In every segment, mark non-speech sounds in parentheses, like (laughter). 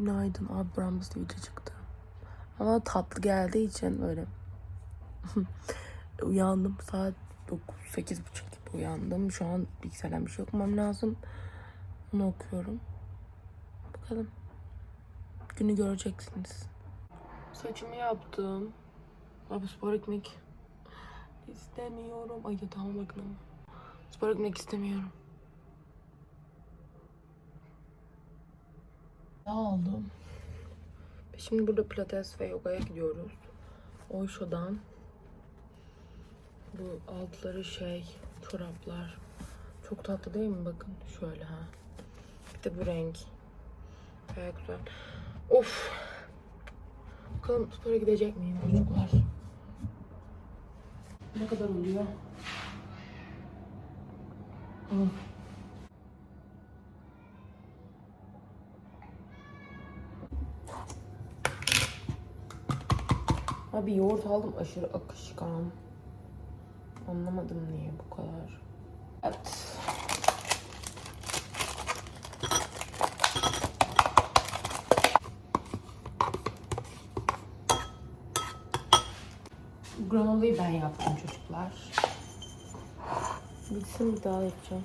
Günaydın. Abi buramızda video çıktı. Ama tatlı geldiği için böyle (laughs) uyandım. Saat 9, 8 buçuk gibi uyandım. Şu an bilgisayardan bir şey okumam lazım. Onu okuyorum. Bakalım. Günü göreceksiniz. Saçımı yaptım. Abi spor ekmek istemiyorum. Ay yatağıma bakın ama. Spor ekmek istemiyorum. Ne aldım? Şimdi burada pilates ve yogaya gidiyoruz. Oysho'dan. Bu altları şey, çoraplar. Çok tatlı değil mi? Bakın şöyle ha. Bir de bu renk. Gayet güzel. Of. Bakalım spora gidecek miyim çocuklar? Ne kadar oluyor? Hı. Abi yoğurt aldım aşırı akışkan. Anlamadım niye bu kadar. Evet. Granolayı ben yaptım çocuklar. Bitsin bir daha yapacağım.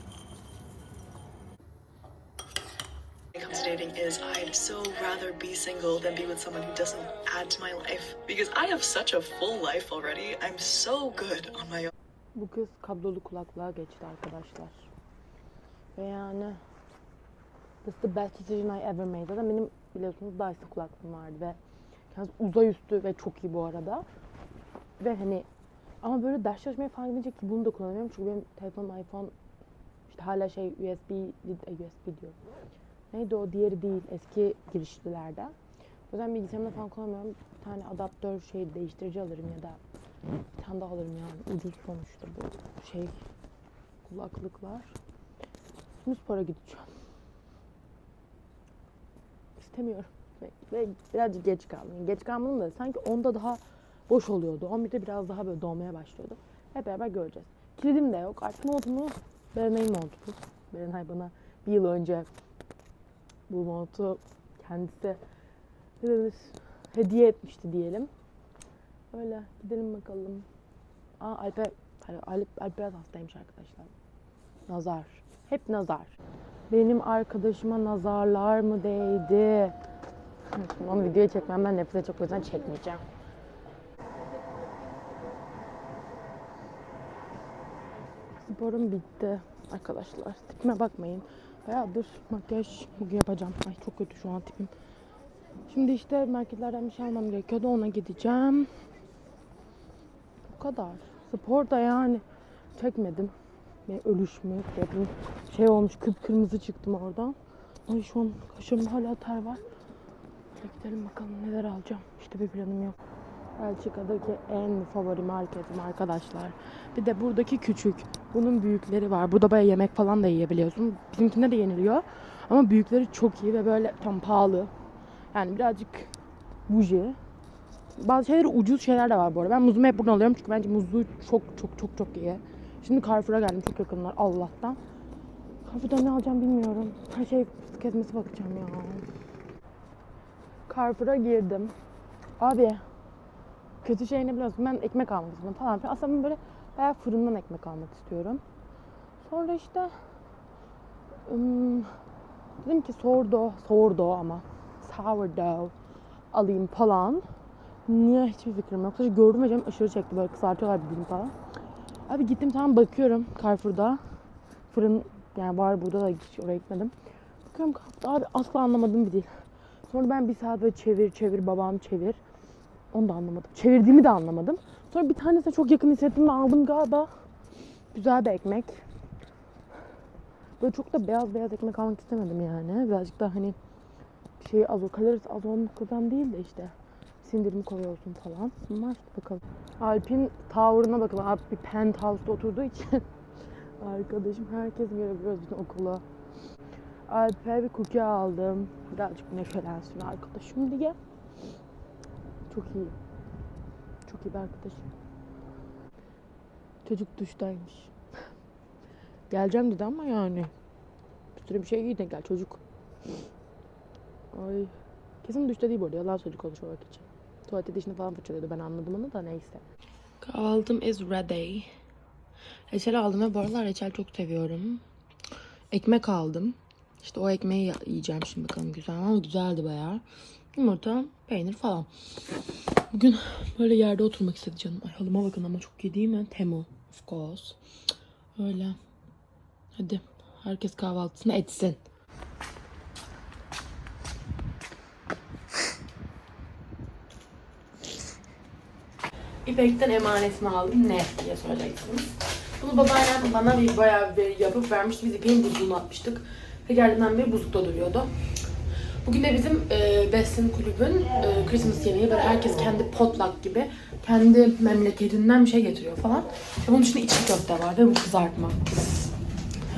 Dating is I'd so rather be single than be with someone who doesn't add to my life because I have such a full life already. I'm so good on my own. Bu kız kablolu kulaklığa geçti arkadaşlar. Ve yani This is the best decision I ever made. Zaten benim biliyorsunuz Dyson kulaklığım vardı ve kendisi uzay üstü ve çok iyi bu arada. Ve hani ama böyle ders çalışmaya falan gidince ki bunu da kullanamıyorum çünkü benim telefonum iPhone işte hala şey USB USB diyor. Neydi o diğeri değil eski girişlilerden. O yüzden bilgisayarımda falan kullanmıyorum. Bir tane adaptör şey değiştirici alırım ya da bir tane daha alırım yani. Ucuz sonuçta bu şey kulaklıklar. Şimdi spora gideceğim. İstemiyorum. Ve, ve birazcık geç kaldım. Geç kalmadım da sanki onda daha boş oluyordu. 11'de biraz daha böyle dolmaya başlıyordu. Hep beraber göreceğiz. Kilidim de yok. Artık montumu Berenay'ın montu bu. Berenay bana bir yıl önce bu montu kendisi ne denir, hediye etmişti diyelim. Öyle gidelim bakalım. Aa Alper, Alp, Alp biraz hastaymış arkadaşlar. Nazar. Hep nazar. Benim arkadaşıma nazarlar mı değdi? Şimdi onu videoya çekmemden nefret edecek o yüzden çekmeyeceğim. Sporum bitti arkadaşlar. Tipime bakmayın. Bayağıdır makyaj bugün yapacağım. Ay çok kötü şu an tipim. Şimdi işte marketlerden bir şey almam gerekiyordu. Ona gideceğim. Bu kadar. Spor da yani çekmedim. Ve ölüşmüş. Dedim. Şey olmuş kıpkırmızı çıktım oradan. Ay şu an kaşımda hala ter var. Gidelim bakalım neler alacağım. İşte bir planım yok. Belçika'daki en favori marketim arkadaşlar. Bir de buradaki küçük. Bunun büyükleri var. Burada bayağı yemek falan da yiyebiliyorsun. Bizimkinde de yeniliyor. Ama büyükleri çok iyi ve böyle tam pahalı. Yani birazcık buji. Bazı şeyleri ucuz şeyler de var bu arada. Ben muzumu hep buradan alıyorum çünkü bence muzlu çok çok çok çok iyi. Şimdi Carrefour'a geldim çok yakınlar Allah'tan. Carrefour'da ne alacağım bilmiyorum. Her şey fıstık ezmesi bakacağım ya. Carrefour'a girdim. Abi kötü şey ne biliyorsun? Ben ekmek almak istiyorum falan filan. Aslında ben böyle bayağı fırından ekmek almak istiyorum. Sonra işte ım, dedim ki sourdough, sourdough ama sourdough alayım falan. Niye hiçbir fikrim yok. Sadece gördüm ve aşırı çekti böyle kızartıyorlar bir dilim falan. Abi gittim tamam bakıyorum Carrefour'da. Fırın yani var burada da hiç oraya gitmedim. Bakıyorum abi asla anlamadım bir dil. Sonra ben bir saat böyle çevir çevir babam çevir. Onu da anlamadım. Çevirdiğimi de anlamadım. Sonra bir tanesine çok yakın hissettim ve aldım galiba. Güzel bir ekmek. Böyle çok da beyaz beyaz ekmek almak istemedim yani. Birazcık daha hani şey az o kalorisi az olmadan değil de işte sindirimi kolay falan. Bunlar işte bakalım. Alp'in tavrına bakalım. Alp bir penthouse'da oturduğu için (laughs) arkadaşım herkes görebiliyoruz bizim okulu. Alp'e bir cookie aldım. Birazcık neşelensin arkadaşım diye. Çok iyi. Çok iyi bir arkadaşım. Çocuk duştaymış. (laughs) Geleceğim dedi ama yani. Bir sürü bir şey giy gel çocuk. Ay Kesin duşta değil bu arada. Yalan söyledi konuşmamak için. Tuvalette dişini falan fırçalıyordu. Ben anladım onu da neyse. Kahvaltım is ready. Reçel aldım ve bu aralar reçel çok seviyorum. Ekmek aldım. İşte o ekmeği yiyeceğim şimdi bakalım güzel ama güzeldi bayağı. Yumurta, peynir falan. Bugün böyle yerde oturmak istedi canım. Ay halıma bakın ama çok iyi değil mi? Temu of course. Öyle. Hadi herkes kahvaltısını etsin. İpek'ten emanetini aldım. Ne diye soracaksınız. Bunu babaannem bana bir bayağı bir yapıp vermişti. Biz İpek'in buzluğunu atmıştık. Ve geldiğinden beri buzlukta duruyordu. Bugün de bizim e, Besin Kulübün e, Christmas yemeği böyle herkes kendi potluck gibi kendi memleketinden bir şey getiriyor falan. Ve bunun içinde içli köfte var ve bu kızartma.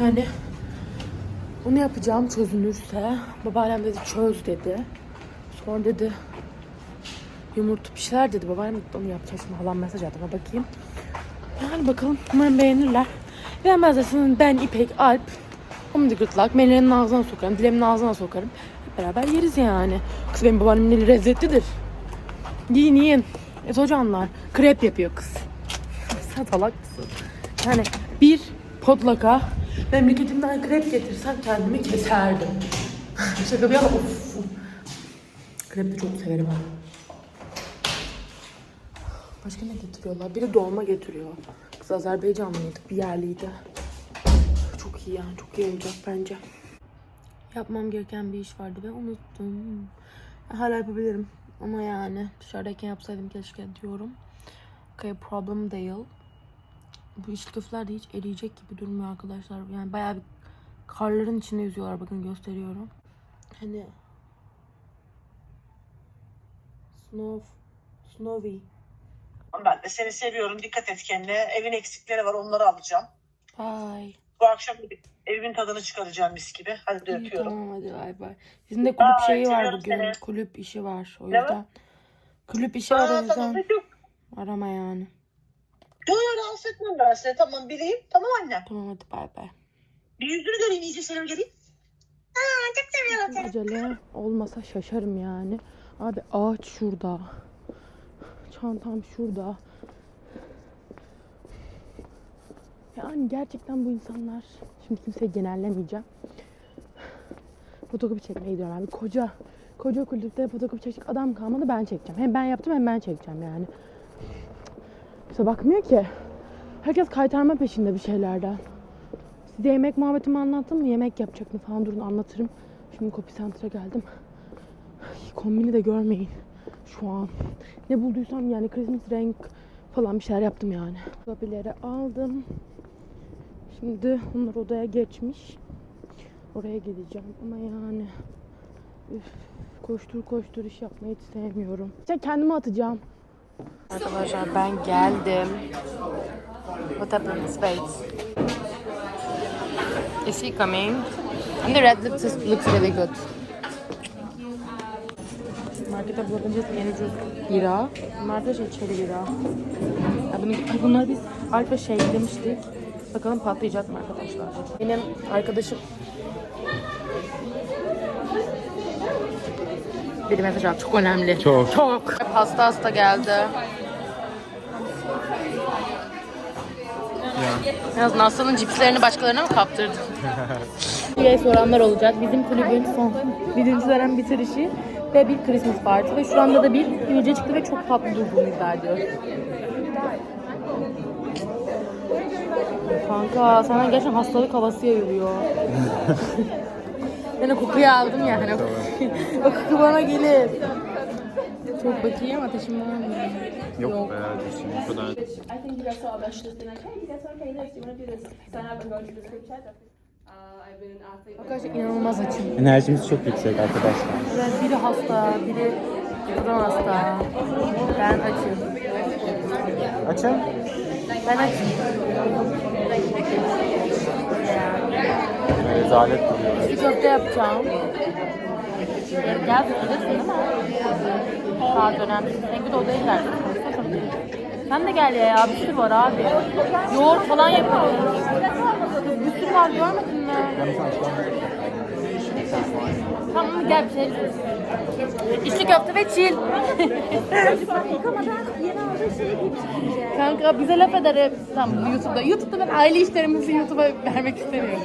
Yani onu yapacağım çözünürse. Babaannem dedi çöz dedi. Sonra dedi yumurta bir şeyler dedi. Babaannem onu yapacak şimdi halam mesaj attı bakayım. Yani bakalım umarım beğenirler. Beğenmezlerse ben İpek, Alp, Omdi gırtlak, Melih'in ağzına sokarım, Dilem'in ağzına sokarım. Beraber yeriz yani. Kız benim babaannemin eli lezzetlidir. Yiyin yiyin. Et hocanlar. Krep yapıyor kız. Sen (laughs) salak? Yani bir potlaka memleketimden krep getirsen kendimi keserdim. (laughs) Şaka bir yana of. Krep de çok severim ha. Başka ne getiriyorlar? Biri dolma getiriyor. Kız Azerbaycanlıydı, bir yerliydi. Çok iyi yani, çok iyi olacak bence. Yapmam gereken bir iş vardı ve unuttum. Hala yapabilirim. Ama yani dışarıdayken yapsaydım keşke diyorum. Okay, problem değil. Bu içli köfteler de hiç eriyecek gibi durmuyor arkadaşlar. Yani bayağı bir karların içinde yüzüyorlar. Bakın gösteriyorum. Hani Snow Snowy Ben de seni seviyorum. Dikkat et kendine. Evin eksikleri var. Onları alacağım. Bye. Bu akşam evimin tadını çıkaracağım mis gibi. Hadi de İyi, öpüyorum. Tamam hadi bay bay. Bizim de kulüp Bye, şeyi var seviyorum bugün. seni. Kulüp işi var. O Ne var? yüzden. Kulüp işi var o Aa, yüzden. tamam. Yok, Arama yani. yok rahatsız etmem ben seni. Tamam bileyim. Tamam annem. Tamam hadi bay bay. Bir yüzünü göreyim. iyice selam geleyim. Aa, çok seviyorum seni. Acele olmasa şaşarım yani. Abi ağaç şurada. Çantam şurada. Yani gerçekten bu insanlar, şimdi kimseyi genellemeyeceğim. Fotokopi çekmeye gidiyorum abi. Koca, koca kulüpte fotokopi çekecek adam kalmadı ben çekeceğim. Hem ben yaptım hem ben çekeceğim yani. İşte bakmıyor ki. Herkes kaytarma peşinde bir şeylerden. Size yemek muhabbetimi anlattım mı? Yemek yapacak mı falan durun anlatırım. Şimdi Copy Center'a geldim. Kombini de görmeyin şu an. Ne bulduysam yani Christmas renk falan bir şeyler yaptım yani. Copy'leri aldım. Şimdi onlar odaya geçmiş. Oraya gideceğim ama yani üf, koştur koştur iş yapmayı hiç sevmiyorum. İşte kendimi atacağım. Arkadaşlar ben geldim. What happens? Wait. Is he coming? And the red looks, looks really good. Markete bulabileceğiz en ucuz bira. Bunlar da şey çeri bira. Ya bunu, bunları biz Alfa şey demiştik. Bakalım patlayacak mı arkadaşlar? Benim arkadaşım bir mesaj at. Çok önemli. Çok. Çok. Hasta hasta geldi. Biraz Nasra'nın cipslerini başkalarına mı kaptırdın? (laughs) diye soranlar olacak. Bizim kulübün son birinci dönem bitirişi ve bir Christmas parti ve şu anda da bir yüce çıktı ve çok tatlı durduğunu iddia ediyor. Kanka sana gerçekten hastalık havası yayılıyor. (laughs) ben o kokuyu aldım ya hani o o koku bana gelir. Çok bakayım ateşim var mı? Yok be düşün bu kadar. Uh. Arkadaşlar inanılmaz açım. Enerjimiz çok yüksek arkadaşlar. Evet, biri hasta, biri yıkılan hasta. Ben açım. Açın. Ben açım. Rezalet duruyor. Bir köfte yapacağım. Gel gelirsin değil mi? Saat önemli. Seninki de odaya gidersin. Sen de gel ya bir sürü var abi. Yoğurt falan yapıyoruz. Bir sürü var görmedin mi? Tamam gel bir şey. İçli köfte ve çil. Kanka bize laf eder hep. Tamam YouTube'da. YouTube'da ben aile işlerimizi YouTube'a vermek istemiyorum.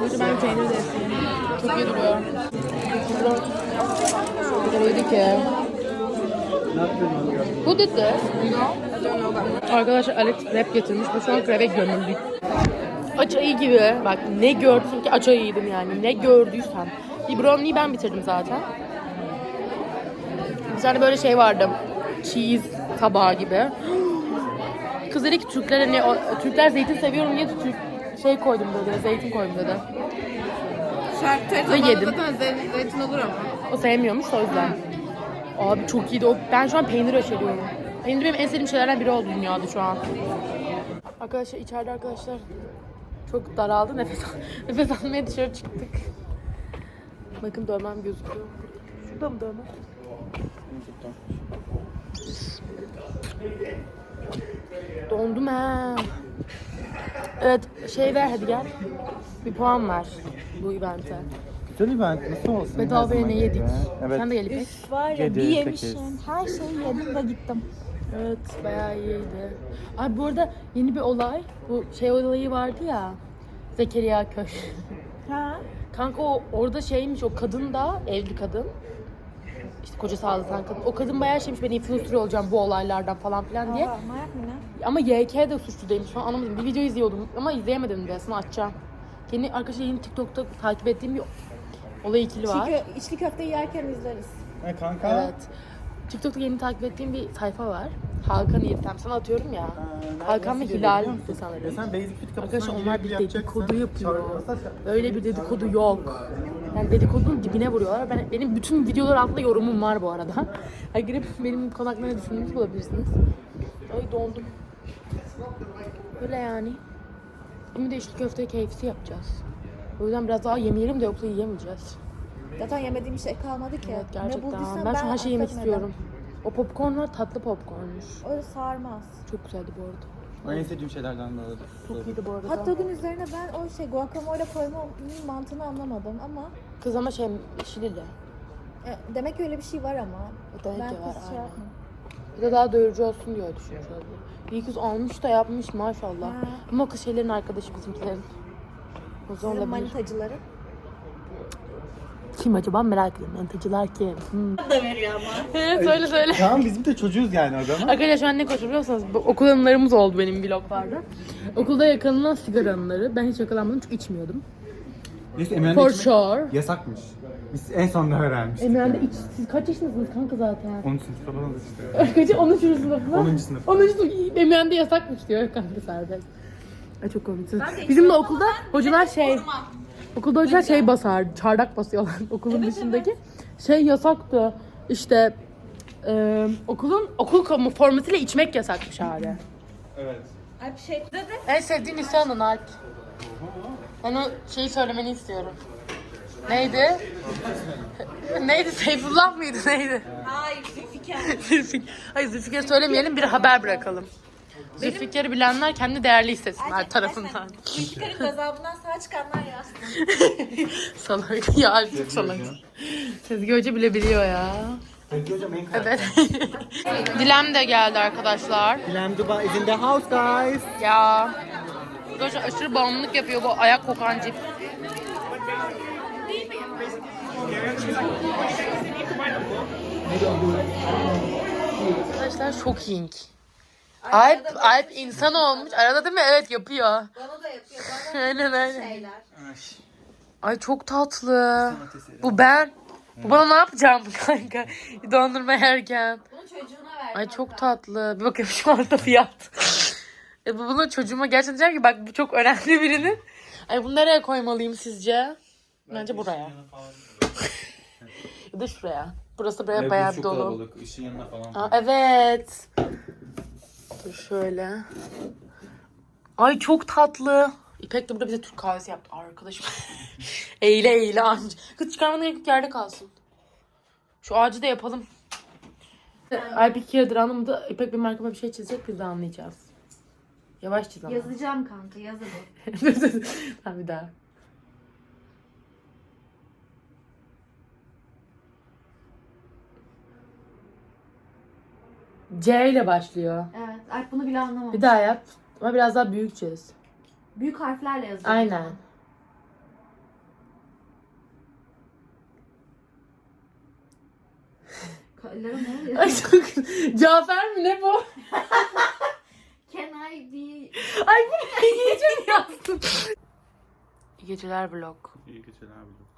Burada ben peynir de yapıyorum. Çok iyi duruyor. Dedi ki. Bu dedi. Arkadaşlar Alex krep getirmiş. Bu şu an krebe gömüldük. Aç ayı gibi. Bak ne gördüm ki aç ayıydım yani. Ne gördüysem. Bir brownie'yi ben bitirdim zaten. Bir tane böyle şey vardı. Cheese tabağı gibi. (gasps) Kız dedi ki Türkler hani o- Türkler zeytin seviyorum diye Türk şey koydum dedi. Zeytin koydum dedi. Ve yedim. Zaten zeytin, zeytin olur ama. O sevmiyormuş o yüzden. Abi çok iyiydi. O, ben şu an peynir aşeriyorum. Peynir benim en sevdiğim şeylerden biri oldu dünyada şu an. Arkadaşlar içeride arkadaşlar çok daraldı. Nefes, (laughs) nefes almaya dışarı çıktık. Bakın dövmem gözüküyor. Şurada mı dövmem? Dondum ha. Evet şey ver hadi gel. Bir puan ver bu evente. Güzel event nasıl olsun? Bedavaya ne yedik? Evet. Sen de gel İpek. Var ya Yedi, bir sekiz. yemişim. Her şeyi yedim ve gittim. Evet bayağı iyiydi. Abi bu arada yeni bir olay. Bu şey olayı vardı ya. Zekeriya Köş. Ha? Kanka o orada şeymiş o kadın da evli kadın. İşte kocası ağlatan kadın. O kadın bayağı şeymiş ben influencer olacağım bu olaylardan falan filan diye. Aa, manyak mı ne? Ama YK de suçlu değilmiş falan anlamadım. Bir video izliyordum ama izleyemedim de aslında açacağım. Yeni arkadaşlar yeni TikTok'ta takip ettiğim bir olay ikili var. Çünkü içli köfte yerken izleriz. E kanka. Evet. TikTok'ta yeni takip ettiğim bir sayfa var. Hakan Yirtem. Sana atıyorum ya. Hakan ve Hilal sanırım. Ya sen Basic Fit Arkadaşlar onlar bir dedikodu yapıyor. Böyle bir dedikodu yok. Yani dedikodunun dibine vuruyorlar. Ben, benim bütün videolar altında yorumum var bu arada. (laughs) Ay girip benim konu hakkında ne düşündüğünüzü bulabilirsiniz. Ay dondum. Böyle yani. Şimdi de içli köfte KFC yapacağız. O yüzden biraz daha yemeyelim de yoksa yiyemeyeceğiz. Zaten yemediğim şey kalmadı ki. Evet Ne gerçekten. bulduysam Ben şu an her şeyi yemek istiyorum. O popcornlar tatlı popcornmuş. Öyle sarmaz. Çok güzeldi bu arada. O en sevdiğim şeylerden de arada. Çok iyiydi bu arada. Hot dog'un üzerine ben o şey guacamole koymanın mantığını anlamadım ama Kız ama şey şilili. e, demek ki öyle bir şey var ama. Demek ben ki var, şey aynen. yapmam. Bir de daha doyurucu olsun diye düşünmüş olabilir. İyi kız almış da yapmış maşallah. Ha. Ama o kız şeylerin arkadaşı bizimkilerin. O zaman Sizin olabilir. Kim acaba merak ediyorum. Manitacılar kim? Hmm. (laughs) da veriyor ama. evet söyle söyle. Tamam bizim de çocuğuz yani o zaman. Arkadaşlar şu an ne konuşuyor biliyor musunuz? Bu okul anılarımız oldu benim vloglarda. Okulda yakalanan sigara anıları. Ben hiç yakalanmadım çünkü içmiyordum. Neyse Emre'nin For içmek sure. Yasakmış. Biz en sonunda öğrenmiştik. Emre'de iç, siz kaç yaşındasınız kanka zaten? 10. sınıfta falan işte. (laughs) Kaçı? 13. sınıf mı? 10. sınıf. 10. sınıf Emre'de yasakmış diyor kanka serbest. Ay çok komik. Bizim de okulda hocalar şey... Okulda hocalar şey basar, çardak basıyorlar (laughs) okulun dışındaki. Şey yasaktı. İşte e, okulun okul kamu formasıyla içmek yasakmış abi. Evet. Ay bir şey dedi. En sevdiğin lisanın Alp. Ben o şeyi söylemeni istiyorum. Neydi? (laughs) neydi? Seyfullah mıydı? Neydi? Hayır Zülfikar. (laughs) Zülfik. Hayır Zülfikar'ı söylemeyelim bir haber bırakalım. Zülfikar'ı bilenler kendi değerli hissetsinler tarafından. Zülfikar'ın gazabından sağ çıkanlar yazsın. (laughs) salak. Ya çok salak. Sezgi Hoca bile biliyor ya. Sevgi hocam en. Evet. (laughs) Dilem de geldi arkadaşlar. Dilan Duba is in the house guys. Ya. Arkadaşlar aşırı bağımlılık yapıyor bu ayak kokan cip. Arkadaşlar shocking. Alp, Alp insan olmuş. Arada değil mi? Evet yapıyor. Bana da yapıyor. Bana (laughs) Aynen aynen. şeyler. Ay çok tatlı. Bu ben. Bu bana ne yapacağım (laughs) kanka? Dondurma yerken. Bunu çocuğuna ver. Ay çok tatlı. Bir bakayım şu anda fiyat. (laughs) e bu bunu çocuğuma gerçekten diyeceğim ki bak bu çok önemli birinin. Ay bunu nereye koymalıyım sizce? Bence buraya. ya da şuraya. Burası buraya bayağı bir dolu. kalabalık. Işığın yanına falan. Aa, evet. Dur şöyle. Ay çok tatlı. İpek de burada bize Türk kahvesi yaptı. Arkadaşım. (laughs) eyle eyle anca. Kız çıkarmanın gerek yerde kalsın. Şu ağacı da yapalım. Ay bir kere dramım da İpek bir markama bir şey çizecek biz de anlayacağız. Yavaş çiz ama. Yazacağım kanka yaz hadi. (laughs) tamam bir daha. C ile başlıyor. Evet. Ay bunu bile anlamadım. Bir daha yap. Ama biraz daha büyük çiz. Büyük harflerle yazıyor. Aynen. Ellerim ne oluyor? Ay çok... Cafer mi ne bu? (laughs) Can I be... Ay bu ne gece mi yazdın? İyi geceler vlog. İyi geceler abi.